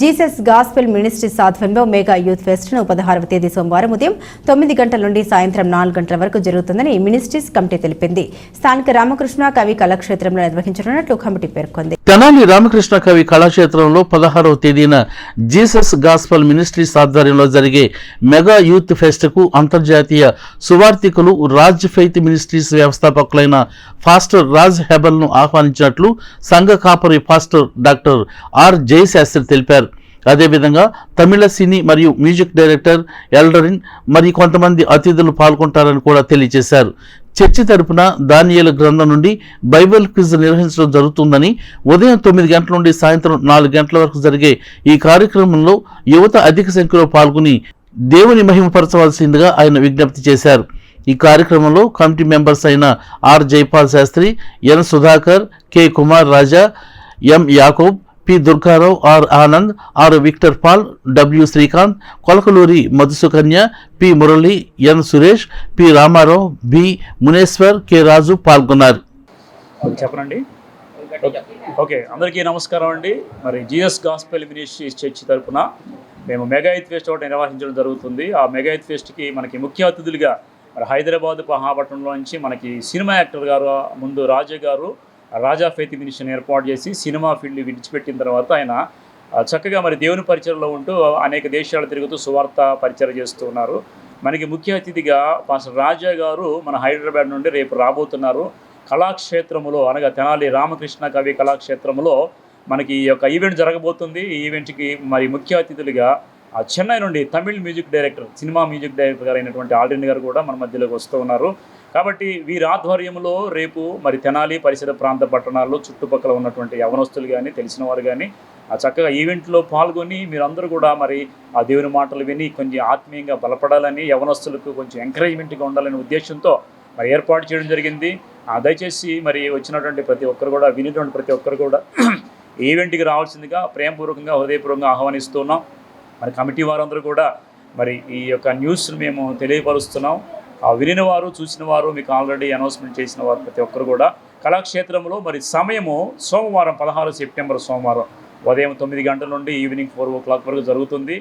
Jesus gospel ministries ఆధ్వర్యంలో mega youth ఫెస్ట్ను పదహారవ తేదీ సోమవారం ఉదయం తొమ్మిది గంటల నుండి సాయంత్రం నాలుగు గంటల వరకు జరుగుతుందని మినిస్ట్రీస్ కమిటీ తెలిపింది. స్థానిక రామకృష్ణ కవి కళాక్షేత్రంలో నిర్వహించనున్నట్లు కమిటీ పేర్కొంది. తెనాలి రామకృష్ణ కవి కళాక్షేత్రంలో పదహారవ తేదీన జీసస్ గాస్పల్ మినిస్ట్రీస్ ఆధ్వర్యంలో జరిగే మెగా యూత్ ఫెస్ట్కు అంతర్జాతీయ సువార్థికులు రాజ్ ఫెయిత్ మినిస్ట్రీస్ వ్యవస్థాపకులైన ఫాస్టర్ రాజ్ హెబల్ను ఆహ్వానించినట్లు సంఘ కాపరి ఫాస్టర్ డాక్టర్ ఆర్ జయశాస్త్రి తెలిపారు. అదేవిధంగా తమిళ సినీ మరియు మ్యూజిక్ డైరెక్టర్ ఎల్డరిన్ మరి కొంతమంది అతిథులు పాల్గొంటారని కూడా తెలియజేశారు. చర్చి తరపున దానియేలు గ్రంథం నుండి బైబిల్ క్విజ్ నిర్వహించడం జరుగుతుందని ఉదయం తొమ్మిది గంటల నుండి సాయంత్రం నాలుగు గంటల వరకు జరిగే ఈ కార్యక్రమంలో యువత అధిక సంఖ్యలో పాల్గొని దేవుని మహిమపరచవలసిందిగా ఆయన విజ్ఞప్తి చేశారు. ఈ కార్యక్రమంలో కమిటీ మెంబర్స్ అయిన R Jaipal Sastri N Sudhakar K Kumar Raja M Yakob P Durgarao R Anand R Victor Paul W Srikanth Kolakaluri Madhusukanya P Murali N Suresh P Ramarao B Muneshwar K Raju పాల్గొన్నారు. చెప్పండి. Okay. Okay అందరికీ నమస్కారం అండి. మరి GS gospel ministries church తరపున మేము mega eighth pest ఒకటి నిర్వహించడం జరుగుతుంది. ఆ మెగా ఎయిత్ ఫెస్ట్కి మనకి ముఖ్య అతిథులుగా మరి హైదరాబాద్ మహాపట్నంలో నుంచి మనకి సినిమా యాక్టర్ గారు ముందు రాజా గారు రాజా ఫేతి మినిషన్ ఏర్పాటు చేసి సినిమా ఫీల్డ్ విడిచిపెట్టిన తర్వాత ఆయన చక్కగా మరి దేవుని పరిచయలో ఉంటూ అనేక దేశాలు తిరుగుతూ సువార్త పరిచయం చేస్తూ ఉన్నారు. మనకి ముఖ్య అతిథిగా పాస్టర్ రాజా గారు మన హైదరాబాద్ నుండి రేపు రాబోతున్నారు. కళాక్షేత్రములో అనగా తెనాలి రామకృష్ణ కవి కళాక్షేత్రములో మనకి ఈ యొక్క ఈవెంట్ జరగబోతుంది. ఈ ఈవెంట్కి మరి ముఖ్య అతిథులుగా ఆ చెన్నై నుండి Tamil music director cinema music director గారు అయినటువంటి ఆల్రెడీ గారు కూడా మన మధ్యలోకి వస్తూ ఉన్నారు. కాబట్టి వీరి ఆధ్వర్యంలో రేపు మరి తెనాలి పరిసర ప్రాంత పట్టణాల్లో చుట్టుపక్కల ఉన్నటువంటి యవనస్తులు కానీ తెలిసిన వారు కానీ ఆ చక్కగా ఈవెంట్లో పాల్గొని మీరందరూ కూడా మరి ఆ దేవుని మాటలు విని కొంచెం ఆత్మీయంగా బలపడాలని యవనస్తులకు కొంచెం ఎంకరేజ్మెంట్గా ఉండాలనే ఉద్దేశంతో మరి ఏర్పాటు చేయడం జరిగింది. ఆ దయచేసి మరి వచ్చినటువంటి ప్రతి ఒక్కరు కూడా వినేటువంటి ప్రతి ఒక్కరు కూడా ఈవెంట్కి రావాల్సిందిగా ప్రేమపూర్వకంగా హృదయపూర్వకంగా ఆహ్వానిస్తున్నాం. మరి కమిటీ వారందరూ కూడా మరి ఈ యొక్క న్యూస్ను మేము తెలియపరుస్తున్నాం. ఆ వినిన వారు చూసిన వారు మీకు ఆల్రెడీ అనౌన్స్మెంట్ చేసిన వారు ప్రతి ఒక్కరు కూడా కళాక్షేత్రంలో మరి సమయము సోమవారం పదహారు సెప్టెంబర్ సోమవారం ఉదయం తొమ్మిది గంటల నుండి ఈవినింగ్ ఫోర్ ఓ క్లాక్ వరకు జరుగుతుంది.